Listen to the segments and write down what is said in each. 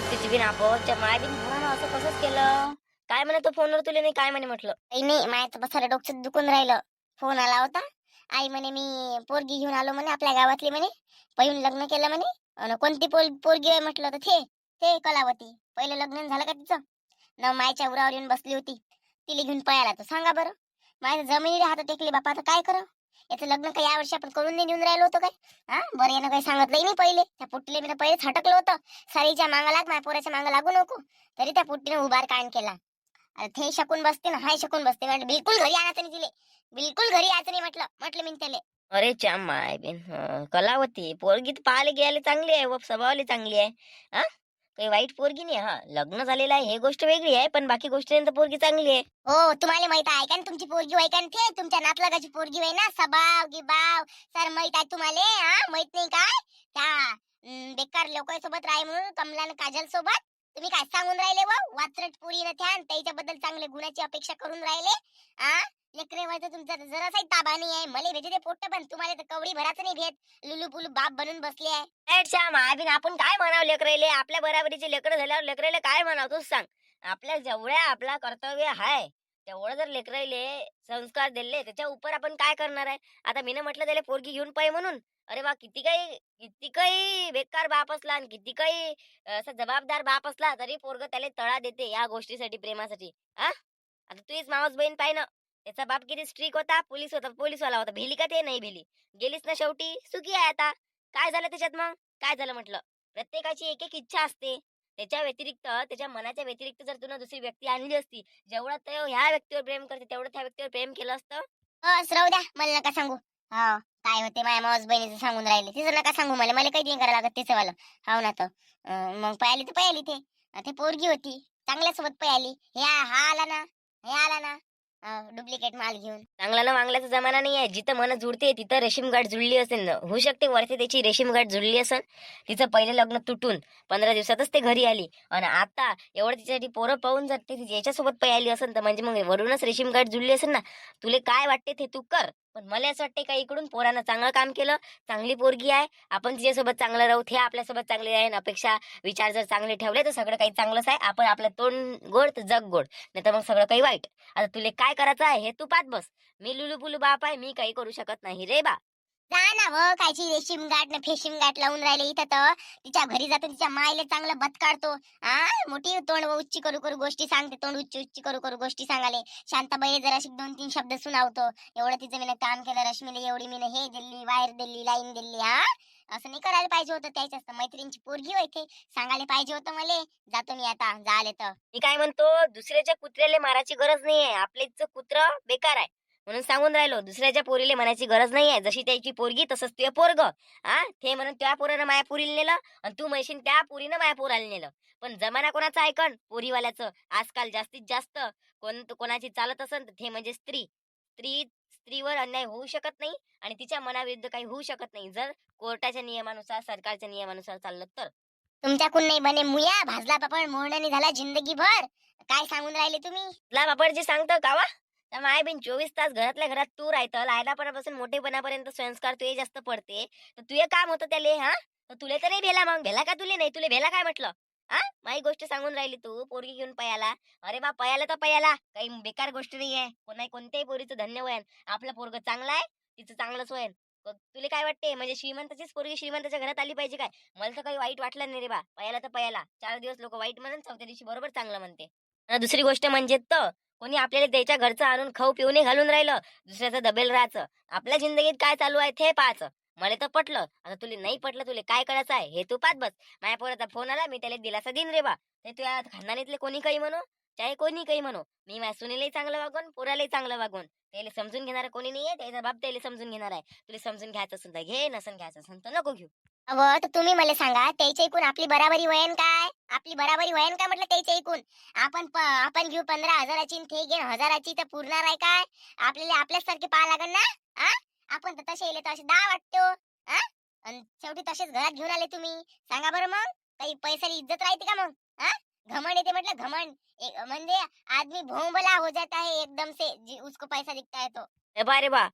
तिची बिन आपोच्या माय बिन म्हणा असं कसंच केलं? काय म्हणे तो फोनवर तुला? नाही काय म्हणे म्हटलं? नाही माझं बसायला डोकं दुखून राहिलं. फोन आला होता. आई म्हणे मी पोरगी घेऊन आलो म्हणे आपल्या गावातली म्हणे. पहिून लग्न केलं म्हणे. अन कोणती पोर पोरगी आहे म्हटलं तर थे ते कलावती. पहिलं लग्न झालं का तिचं? न मायच्या उरावर येऊन बसली होती. तिला घेऊन पळाला तर सांगा बरं. माझ्या जमिनीला हात टेकले बापा आता काय करा? याचं लग्न काही या वर्षी आपण करून नाही देऊन राहिलो होतो काय? हा? बरं यानं काही सांगितलंही नाही पहिले. त्या पुट्टीला मी तर पहिलेच हटकलं होतं. सारीच्या मागा लाग माझ्या पोराच्या मागा लागू नको. तरी त्या पुट्टीने उभार कांड केला. अरे ते शकून बसते ना हाय शकून बसते. म्हटलं बिलकुल घरी आणायचं नाही तिले. बिलकुल घरी यायचं नाही म्हटलं. म्हटलं मी त्याला. अरे च्या माय बिन कलावती. पोरगीत पाहायला गेले चांगली आहे व स्वभावाला चांगली आहे. हा? काही वाईट पोरगी नाही हा. लग्न झालेलं आहे हे गोष्ट वेगळी आहे पण बाकी गोष्टीनंतर पोरगी चांगली आहे. हो तुम्हाला माहीत आहे का तुमची पोरगी वय का न ते? तुमच्या नातलगाची पोरगी आहे ना सबाव गिबाव सर माहीत आहे तुम्हाला हा? माहीत नाही काय त्या अं, बेकार लोकांसोबत राही म्हणून कमला आणि काजल सोबत तुम्ही काय सांगून राहिले व वात्रट पुरी न त्या त्याच्याबद्दल चांगले गुणाची अपेक्षा करून राहिले आ लेकरे वय तुमचा जरासाही ताबा नाही आहे मला भेटते पोट्ट पण तुम्हाला तर कवडी भराचं नाही भेट. लुलू पुलू बाप बनून बसले आहे. अरे च्या आपण काय म्हणावं लेकरेले आपल्या बराबरीचे लेकरं झाल्यावर लेकराले काय म्हणावं तूच सांग. आपल्या जेवढ्या आपला कर्तव्य आहे तेवढं जर लेकराले संस्कार दिले त्याच्या उपर आपण काय करणार आहे? आता मी म्हटलं त्याला पोरगी घेऊन पाहिजे म्हणून. अरे वा किती काही किती काही बेकार बाप असला आणि किती काही असा जबाबदार बाप असला तरी पोरग त्याला तळा देते या गोष्टीसाठी प्रेमासाठी. आ? आता तुझीच मावस बहीण पाहिजे ना. त्याचा बाप किती स्ट्रिक होता पोलीस होता पोलीसवाला होता. भिली का ते नाही भिली. गेलीच ना शेवटी सुखी आहे आता. काय झालं त्याच्यात मग? काय झालं म्हटलं? प्रत्येकाची एक एक इच्छा असते. त्याच्या व्यतिरिक्त त्याच्या मनाच्या व्यतिरिक्त जर तुला दुसरी व्यक्ती आणली असती जेवढं तो ह्या व्यक्तीवर प्रेम करते तेवढं त्या व्यक्तीवर प्रेम केलं असतं. राहू द्या. मला नका सांगू. हा काय होते? माझ्या मावस बहिणीचं सांगून राहिले. तिचं नका सांगू मला. मला काही करायला लागत तिचं वालं. हाव ना तर मग पयाली तर पयाली ते. ते पोरगी होती. चांगल्या सोबत पयाली हे हा आला ना. हे आला ना. डुप्लिकेट माल घेऊन. चांगला ना वांगल्याचा जमाना नाही आहे जिथं मन जुळते तिथं रेशीम गाठ जुळली असेल ना. होऊ शकते वरती त्याची रेशीम गाठ जुळली असेल. तिचं पहिलं लग्न तुटून पंधरा दिवसातच ते घरी आली. आणि आता एवढं तिच्यासाठी पोरं पाहून जर ते याच्यासोबत पै आली असेल तर म्हणजे मग वरूनच रेशीम गाठ जुळली असेल ना. तुले काय वाटते ते तू कर. पण मला असं वाटते का इकडून पोरानं चांगलं काम केलं चांगली पोरगी आहे आपण तिच्यासोबत चांगलं राहू हे आपल्यासोबत चांगले आहे अपेक्षा विचार जर चांगले ठेवले तर सगळं काही चांगलंच आहे आपण आपलं तोंड गोड तर जग गोड नाही तर मग सगळं काही वाईट. आता तुले काय करायचं आहे हे तू पाहत बस. मी लुलू पुलू बाप आहे मी काही करू शकत नाही रे बा. जा ना व कायची रेशीम गाठ न फेशीम गाठ लावून राहिले इथं तर. तिच्या घरी जातो तिच्या मायले चांगलं बत काढतो. मोठी तोंड व उच्ची करू करू गोष्टी सांगते तोंड उच्ची उच्ची करू करू गोष्टी सांगाले. शांताबाई जरा दोन तीन शब्द सुनावतो. एवढं तिचं मी काम केलं रश्मीने एवढी मी हे दिली वायर दिली लाईन दिली हा असं नाही करायला पाहिजे होतं त्याच्याच मैत्रिणीची पोरगी होते सांगायला पाहिजे होतं मला. जातो मी आता झाले तर. मी काय म्हणतो दुसऱ्याच्या कुत्र्याला मारायची गरज नाही आहे आपलेच कुत्र बेकार आहे. म्हणून सांगून राहिलो दुसऱ्याच्या पोरीला म्हणायची गरज नाही आहे जशी त्याची पोरगी तसंच तुझ्या पोरग. हा ते म्हणून त्या पोरानं माया पोरीला नेलं आणि तू म्हणशील त्या पोरीनं माया पोराला नेलं. पण जमाना कोणाचा ऐकण पोरीवाल्याचं. आजकाल जास्तीत जास्त कोण कोणाची चालत असेल तर ते म्हणजे स्त्री. स्त्री स्त्रीवर अन्याय होऊ शकत नाही आणि तिच्या मनाविरुद्ध काही होऊ शकत नाही. जर कोर्टाच्या नियमानुसार सरकारच्या नियमानुसार चाललं तर. तुमच्याकडून नाही बने मुया. भाजला पापड मोडणी झाला जिंदगी भर काय सांगून राहिले तुम्ही? ला बापड जे सांगतं कावा तर माय बिन चोवीस तास घरातल्या घरात तू राहतं लहानपणापासून मोठेपणापर्यंत संस्कार तुझे जास्त पडते. तर तुझे काम होतं त्याले हा? तर तुले तर नाही भेला मग. भेला का तुले नाही? तुले भेला काय म्हटलं? हा? माही गोष्ट सांगून राहिली तू पोरगी घेऊन पयाला. अरे बा पयाला तर पयाला. काही बेकार गोष्ट नाही आहे कोणा कोणत्याही पोरीचं धन्य वयन. आपलं पोरग चांगलं आहे तिचं चांगलंच वयन. तुला काय वाटते? म्हणजे श्रीमंताचीच पोरगी श्रीमंताच्या घरात आली पाहिजे काय? मला तर काही वाईट वाटलं नाही रे बा. पयाला तर पयाला. चार दिवस लोक वाईट म्हणून चौथ्या दिवशी बरोबर चांगलं म्हणते. दुसरी गोष्ट म्हणजे तर कोणी आपल्याला त्याच्या घरचं आणून खाऊ पिऊने घालून राहिलं दुसऱ्याचं दबेल राहायचं. आपल्या जिंदगीत काय चालू आहे ते पाहायचं. मला तर पटलं. आता तुला नाही पटलं तुला काय करायचं आहे हे तू पाहत बस. माझ्या पोराचा फोन आला मी त्याला दिलासा देईन रे बा. ते तुझ्या खानदानीतले कोणी काही म्हणू? चाहे कोणी काही म्हणू. मी माझ्या सुनीलाही चांगलं वागून पोरालाही चांगलं वागून त्याला समजून घेणार कोणी नाहीये त्याचा बाप त्याला समजून घेणार आहे. तुला समजून घ्यायचं असेल तर घे नसन घ्यायचं असेल तर नको घेऊ. अव तर तुम्ही मला सांगा त्याच्या ऐकून आपली बराबरी वयन काय? आपली बराबरी वयन काय म्हटलं त्याच्या ऐकून आपण प- आपण घेऊ पंधरा हजाराची आणि ते घे हजाराची तर पुरणार आहे काय? आपल्याला आपल्याच सारखे पाहा लागल ना? आ? आपण तर तसे येले तर असे दहा वाटतो. आ? आणि शेवटी तसेच घरात घेऊन आले तुम्ही. सांगा बरं मग. काही पैशाला इज्जत राहते का मग? आ? घमंड येते म्हटलं घमंड. म्हणजे आदमी भोंबला हो जाता है एकदम से जी उसको पैसा दिखता है तो. हे बा रे बा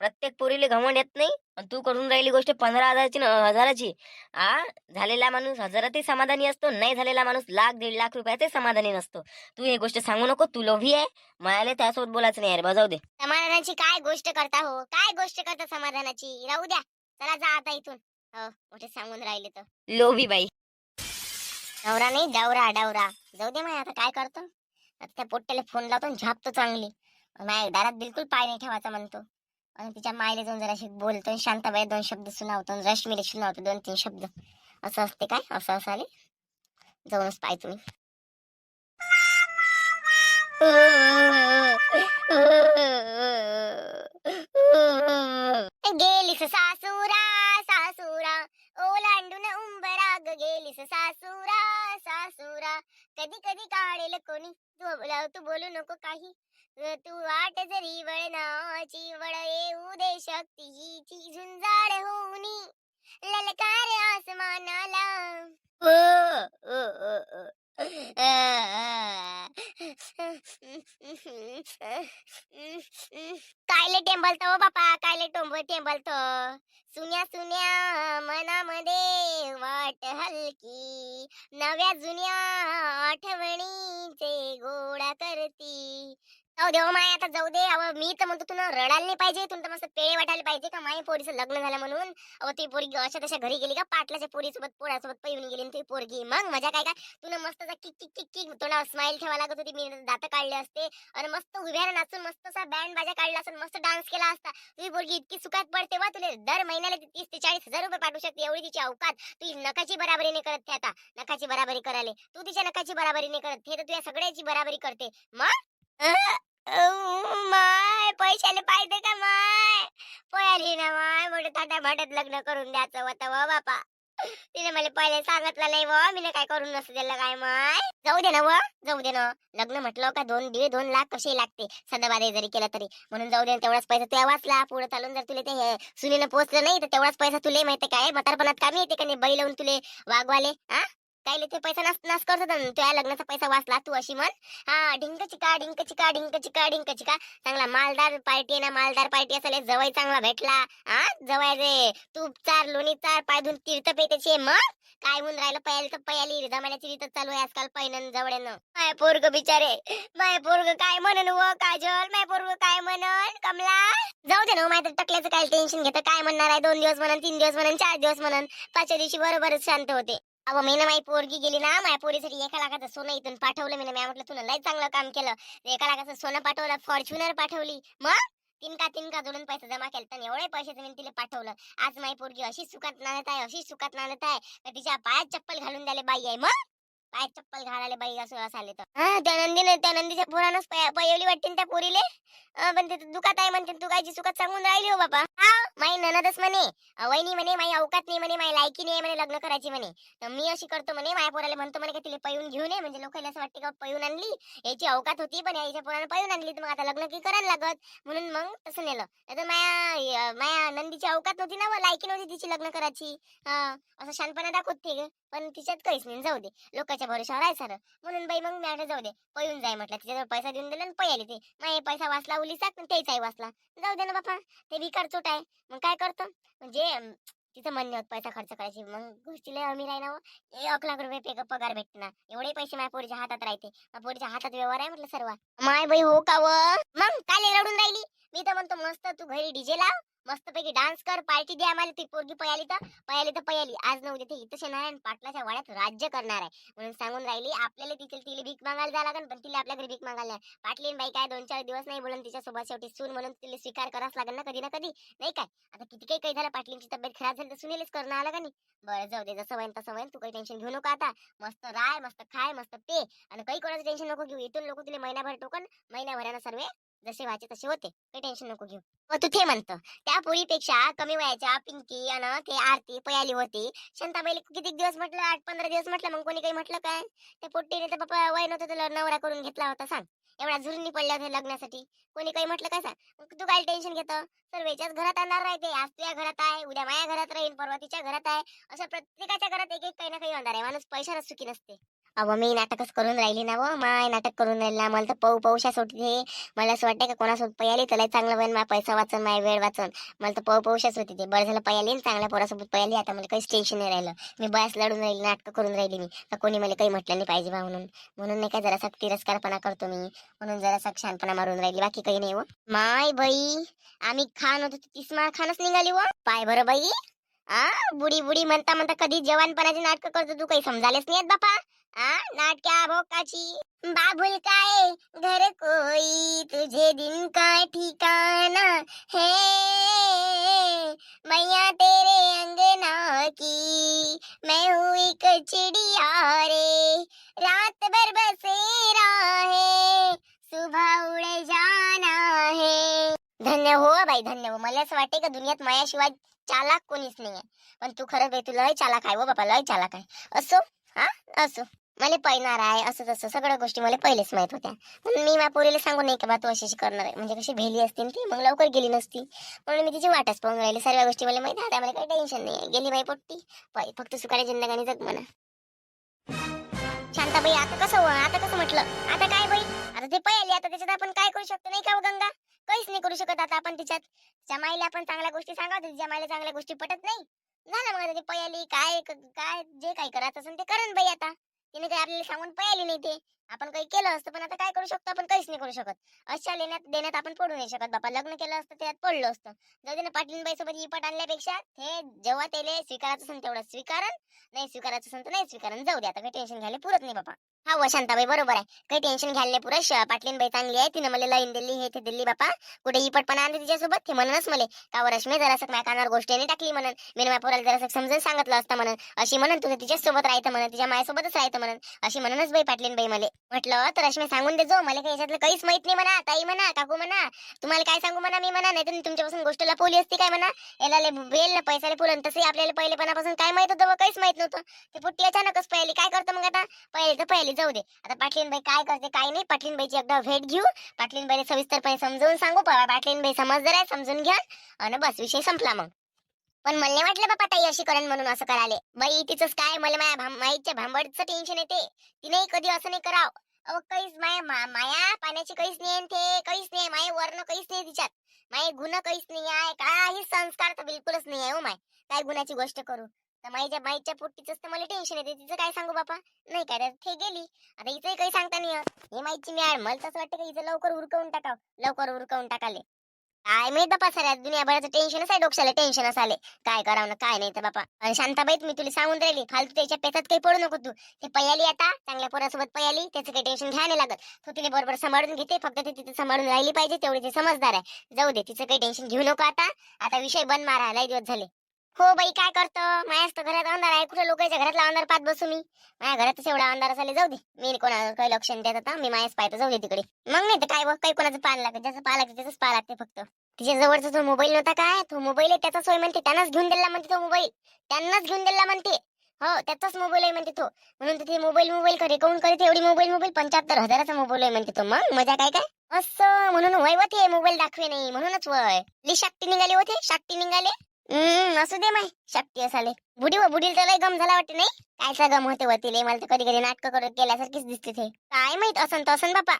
प्रत्येक पोरीले घमंड येत नाही आणि तू करून राहिली गोष्ट पंधरा हजाराची न हजाराची. आ झालेला माणूस हजारातही समाधानी असतो नाही झालेला माणूस लाख दीड लाख रुपयातही समाधानी नसतो. तू हे गोष्ट सांगू नको तू लोभी आहे मला त्यासोबत बोलायचं नाही अरे बजाव दे. समाधानाची काय गोष्ट करता हो? काय गोष्ट करता समाधानाची? राहू द्या चला जा आता इथून. हो मोठे सांगून राहिले तर. लोभी बाई. नवरा नाही डावरा डावरा. जाऊ दे माय आता काय करतो? आता त्या पोट्ट्याला फोन लावतो आणि झापतो चांगली. माझ्या दारात बिलकुल पाय नाही ठेवायचा म्हणतो. आणि तिच्या मायले जाऊन जरा बोलतो आणि शांताबाई दोन शब्द सुनावतो आणि रश्मीला सुनावतो दोन तीन शब्द. असं असते काय? असं असाले जाऊनच पाय तुम्ही. गेली सासूरा. उंबराग गेलीस सासूरा सासूरा. कधी कधी काढेल कोणी? तू तू बोलू नको काही. तू वाट जरी वळणाची वळ येऊ दे शक्ती हिची झुंजाड होऊनी. ललकार आसमानाला. ओ, ओ, ओ, ओ. अ, कायले टेंबलतो बापा कायले टोंब टेंबलतो सुन्या सुन्या मनामध्ये वाट हलकी नव्या जुन्या आठवणीचे गोळा करती. जाऊ दे हो माय आता जाऊ दे. अव मी तर म्हणतो तुला रडायला नाही पाहिजे. तुला तर मस्त पेळे वाटायला पाहिजे का? माय पोरीचं लग्न झालं म्हणून. अव ती पोरगी अशा तशा घरी गेली का? पाटलाच्या पोरीसोबत पोळ्यासोबत पळून गेली ती पोरगी. मग मजा काय काय तुला मस्त किक किक किक किक तोंडावर स्माइल ठेवा लागत होती. मी दात काढले असते. आणि मस्त उभ्या नाचून मस्त असा बँड बाजा काढला असता मस्त डान्स केला असता. तुझी पोरगी इतकी सुखात पडते वा. तुला दर महिन्याला तीस ते चाळीस हजार रुपये पाठवू शकते. एवढी तिची अवकात. तू नकाची बराबरी नाही करत ते आता. नकाची बराबरी करायला. तू तिच्या नकाची बराबरी नाही करत. हे तर तुझ्या सगळ्याची बराबरी करते. मग? माय पैशाले पाहिजे का माय? पयाली ना माय मोठे ताट्या भाट्यात लग्न करून द्यायचं होतं व बापा. तिने मला पहिले सांगितलं नाही व मी काय करून नसतं दिलं काय माय? जाऊ दे ना व जाऊ दे ना. लग्न म्हटलं का दोन दीड दोन लाख कसे लागते? सदाबादे जरी केलं तरी. म्हणून जाऊ दे तेवढाच पैसा तुला वाचला. पुढे चालून जर तुला ते सुनीनं पोहोचलं नाही तर तेवढाच पैसा तुले माहिती काय म्हातारपणात कामी येते का नाही? बैल लावून तुले वागवाले हा कायले ते पैसा नास नास करत होता तुझ्या लग्नाचा पैसा वाचला तू अशी म्हण. हा ढिंक चिका ढिंक चिका ढिंक चिका ढिंक चिका. चांगला मालदार पार्टी आहे ना मालदार पार्टी असले जवळ चांगला भेटला. हा जवळ रे. तूप चार लोणी चार पाय धुवून तीर्थ पेटेचे मग काय म्हणून राहिलं? पयाली तर पयाली जमान्याची रीत चालू आहे आजकाल पैनन जवळनं. माय पोरग बिचारे. माय पोरग काय म्हणन व काजल? माय पोरग काय म्हणन? कमला? जाऊ दे ना हो, माय तर टकल्याचं काय टेन्शन घेतं. काय म्हणणार आहे? दोन दिवस म्हणन तीन दिवस म्हणन चार दिवस म्हणन. पाचव्या दिवशी बरोबरच शांत होते. अहो मी ना माझी पोरगी गेली ना माझ्या पोरीसाठी एका लाखाचं सोनं इथून पाठवलं मी ना. म्हटलं तुला लय चांगलं काम केलं. एका लाखाचं सोनं पाठवलं फॉर्च्युनर पाठवली. मग? तिनका तिनका जोडून पैसे जमा केला तर एवढे पैसे मी तिला पाठवलं. आज माझी पोरगी अशी सुखात नांदत आहे अशी सुखात नांदत आहे. तिच्या पायात चप्पल घालून द्यायला बाई आहे. मग? पायात चप्पल घालायला बाई असं असाले तर. हा त्या नंदीने त्या नंदीच्या पोरानंच पयवली वाटते त्या पोरीले? पण ते दुखात आहे म्हणते तू कायची सुखात सांगून राहिली हो बाबा माई ननदच म्हणे वहिनी म्हणे माई अवकात नाही म्हणे माई लायकी नाही म्हणे लग्न करायची म्हणे. मी अशी करतो म्हणे माझ्या पोराला म्हणतो म्हणे का तिला पळून घेऊन ये. म्हणजे लोकांना असं वाटते का हो, पळून आणली याची अवकात होती पण याच्या पोरानं पळून आणली तर मग आता लग्न की करायला लागत? म्हणून मग तसं नेलं. तर माया माया नंदीची अवकात नव्हती ना व लायकी नव्हती तिची लग्न करायची. हा असं शानपणा दाखवते पण तिच्यात काहीच नाही जाऊ दे. लोकांच्या भरोशावर आहे सारं. म्हणून बाई मग मॅडम जाऊ दे. पळून जाय म्हटलं. तिच्याजवळ पैसा देऊन दिला आणि पळाली ते. माझे पैसा वाचला उलीचा पण वाचला. जाऊ दे ना बापा. ते विकार चोट आहे. मग काय करतो? म्हणजे तिचं म्हणणे होत पैसा खर्च करायची. मग गोष्टीला अमीर आहे ना हो. एक लाख रुपये पे पगार ना एवढे पैसे माझ्या पोरीच्या हातात राहते. पोरीच्या हातात व्यवहार आहे म्हटलं सर्व. माय बाई हो का व? मग काले रडून राहिली. मी तर म्हणतो मस्त तू घरी डीजे लाव. मस्त पैकी डान्स कर पार्टी दे आम्हाला. ती पोरगी पयाली तर पयाली तर पयाली. आज न उद्या ते इथं नारायण पाटलाच्या वाड्यात राज्य करणार आहे. म्हणून सांगून राहिली आपल्याला तिथे तिला भीक मागायला जावं लागेल पण तिला आपल्या घरी भीक मागायला नाही. पाटलीन बाई काय दोन चार दिवस नाही बोलून तिच्या सोबत शेवटी सून म्हणून तिला स्वीकार करावंच लागेल ना कधी ना कधी. नाही काय? आता किती काही काही झालं पाटलींची तब्येत खराब झाली तर सुनेलच करणं आलं का नाही? बरं जाऊ दे जसं वैन तसं वैन तू काही टेन्शन घेऊ नको आता. मस्त राय मस्त खाय मस्त पे. आणि काही कोणाचं टेन्शन नको घेऊ. इथून लोक तिला महिनाभर टोकन महिन्याभरानं सर्वे जसे व्हायचे तसे होते. काही टेन्शन नको घेऊ. मग तू ते म्हणतं. त्या पोरीपेक्षा कमी वयाच्या पिंकी अन ते आरती पयाली होती. शांताबाईला किती दिवस म्हटलं? आठ पंधरा दिवस म्हटलं? मग कोणी काही म्हटलं काय? त्या पोट्टीने तर बाबा वय नव्हतं तुला नवरा करून घेतला होता सांग. एवढा झुरणी पडल्या होत्या लग्नासाठी. कोणी काही म्हटलं काय सांग? मग तू काय टेन्शन घेतं? सर्वेच्याच घरात आणणार राहते. आज तुझ्या घरात आहे उद्या माया घरात राहील परवा तिच्या घरात आहे. असं प्रत्येकाच्या घरात एक एक काही ना काही होणार आहे. माणूस पैशाला सुखी नसते. अव मी नाटकच करून राहिली ना व माय नाटक करून राहिला. मला तर पाऊ पाऊशा सुटते मला असं वाटतं का कोणासोबत पयाली त्याला चांगलं बन माझा पैसा वाचन माय वेळ वाचन. मला तर पाऊ पाऊशाच होती ते. बरं झालं पयाली चांगल्या पोरासोबत पयाली आता मला काहीच टेन्शन नाही राहिलं. मी बयास लढून राहिली नाटकं करून राहिली मी. तर कोणी मला काही म्हटलं नाही पाहिजे बा म्हणून. म्हणून नाही का जरासा तिरस्कारपणा करतो मी. म्हणून जरासा शहाणपणा मारून राहिली. बाकी काही नाही व माय बाई आम्ही खान होतो तीस माळ खानच निघाली व पाय बरं बाई. आ बुडी बुडी म्हणता म्हणता कधी जवानपणाची नाटक करतो तू काही समजालेच नाही बापा. आ नाटक्या भोकाची बाबुल काय, घर कोई तुझे दिन का ठिकाना है? मैया तेरे अंगना की, मैं हूँ एक चिड़िया रे रात भर बसेरा है, सुबह उड़ जाना है. धन्य हो बाई, धन्य हो. मला असं वाटते का दुनियात मायाशिवाय चालाक कोणीच नाहीये. पण तू खरंच बाई, तू लय चालाक आहे हो बाबा, लय चालाक आहे. असो, हा, असो. मला पळणार आहे असं तसं सगळ्या गोष्टी मला पहिलेच माहीत होत्या. म्हणून मी माझ्या पोरीला सांगू नाही का बा तू अशी अशी करणार आहे. म्हणजे कशी भेली असती ती मग लवकर गेली नसती. म्हणून मी तिची वाटच पाहून राहिली. सर्व गोष्टी मला माहिती आता मला काही टेन्शन नाही गेली बाई पोट्टी. पाय फक्त सुकाळी जिंदगाने जग म्हणा. शांताबाई आता कसं हो? आता कसं म्हटलं? आता काय बाई? आता ते पळाली आता त्याच्यात आपण काय करू शकतो? नाही का हो, गंगा? काहीच नाही करू शकत आता आपण तिच्यात. त्या माईला आपण चांगल्या गोष्टी सांगावं तिच्या माईला चांगल्या गोष्टी पटत नाही. झालं मग आता ते पयाली काय काय जे काही करायचं असेल ते करण बाई आता. तिने काही आपल्याला सांगून पयाली नाही ते. आपण काही केलं असतं पण आता काय करू शकतो आपण? काहीच नाही करू शकत. अशा लेण्यात देण्यात आपण पडू नाही शकत बापा. लग्न केलं असतं त्यात पडलं असतं. जाऊ दे ना पाटीलबाई सोबत इपट आणल्यापेक्षा हे जेव्हा त्याला स्वीकारायचं असेल तेवढं स्वीकारण. नाही स्वीकारायचं असेल नाही स्वीकारण. जाऊ दे आता काही टेन्शन घ्यायला पुरत नाही बापा. हा व शांताबाई बरोबर आहे. काही टेन्शन घ्यायला नाही पाटलीनबाई चांगली आहे. तिने मला लाईन दिली हे ते दिली बापा. कुठे इपटपणा आणली तिच्यासोबत? ते म्हणूनच मला. का रश्मी जरासं माझ्या कानावर गोष्टी टाकली म्हणून. मी माझ्या पोराला जरासं समजून सांगितलं असतं म्हणून. अशी म्हणून तुझं तिच्याच सोबत राहायचं म्हणून तिच्या मायासोबतच राहायचं म्हणून. अशी म्हणूनच बाई पाटलीनबाई मला. म्हटलं तर रश्मी सांगून दे जो मला काही याच्यातलं काहीच माहीत नाही म्हणा. ताई म्हणा काकू म्हणा. तुम्हाला काय सांगू म्हणा मी म्हणा. नाही तर तुमच्यापासून गोष्टीला लपवली असती काय म्हणा? याला लय बेल ना पैसाले फुलं. तसंही आपल्याला पहिलेपणापासून काय माहीत होतं काहीच माहीत नव्हतं. ते पुट्टी अचानकच पहिली. काय करतं मग आता? पहिले तर पहिले. जाऊ दे. आता पाटलीनबाई काय करते काय नाही. पाटलीनबाईची एकदा भेट घेऊ. पाटलीनबाईला सविस्तरपणे समजावून सांगू. पा- पाटलीनबाई समजदार आहे. समजून घ्या. आणि बस विषय संपला मग. पण मला नाही वाटलं बापा ताई अशी करण म्हणून असं कराले बाई तिचंच काय मला माया माईच्या भांबडचं टेन्शन येते. तिने कधी असं नाही कराव. अहो काहीच माया मा- माया पाण्याची काहीच नाही ते काहीच नाही. माय वर्ण काहीच नाही तिच्यात. माय गुन्हा काहीच नाही आहे. काही संस्कार तर बिलकुलच नाही आहे हो माय. काय गुन्ह्याची गोष्ट करू? तर माईच्या माईच्या पोटीचंच तर मला टेन्शन येते. तिचं काय सांगू बापा? नाही काय तर ते गेली. आता हिचंही काही सांगता नाही हे माईची मिळाल मला तसं वाटतं की हिचं लवकर उरकवून टाकाव. लवकर उरकवून टाकाले. काय माहीत बापा सगळ्या दुनियाभराचं टेन्शनच आहे डोक्याला टेन्शनच आले काय करावं ना काय नाही तर बापा. आणि शांताबाईत मी तुला सांगून राहिली फालतू त्याच्या पेचात काही पडू नको तू. ते पयाली आता चांगल्या पोरासोबत पयाली त्याचं काही टेन्शन घ्यायला लागत. तू तिने बरोबर सांभाळून घेते फक्त ती तिथे सांभाळून राहिली पाहिजे तेवढी ती समजदार आहे. जाऊ दे तिचं काही टेन्शन घेऊ नको आता. आता विषय बंद मारा लय दिवस झाले. हो बाई काय करतो? माझ्याच तर घरात अंधार आहे. कुठे लोकांच्या घरातला अंधार पाहत बसू मी? माझ्या घरातच एवढा अंधार झाले जाऊ दे. मी कोणाला काही लक्ष देत आता. मी मायाच पाहतो जाऊ दे तिकडे. मग नाही तर काय बघ काही कोणाचं पान लागत. ज्याचं पाहा लागतं त्याचंच पाहा लागते फक्त. तिच्या जवळचा जो मोबाईल नव्हता काय? तो मोबाईल आहे त्याचा सोय म्हणते. त्यांनाच घेऊन दिला म्हणते तो मोबाईल त्यांनाच घेऊन दिला म्हणते. हो त्याचाच मोबाईल आहे म्हणते तो. म्हणून ते मोबाईल मोबाईल करे काऊन करीत? एवढी मोबाईल मोबाईल पंच्याहत्तर हजाराचा मोबाईल आहे म्हणते तो. मग मजा काय काय? असं म्हणून वय होते मोबाईल दाखवे नाही. म्हणूनच वय. ली शाक्टी निघाली होते शाक्टी निघाले? असू दे माय शक्य असाले. बुडी व बुडील तर गम झाला वाटते नाही? कायचा गम होते वतीले? मला तर कधी कधी नाटक करत गेल्यासारखीच दिसते ते. काय माहीत असं तसं बापा.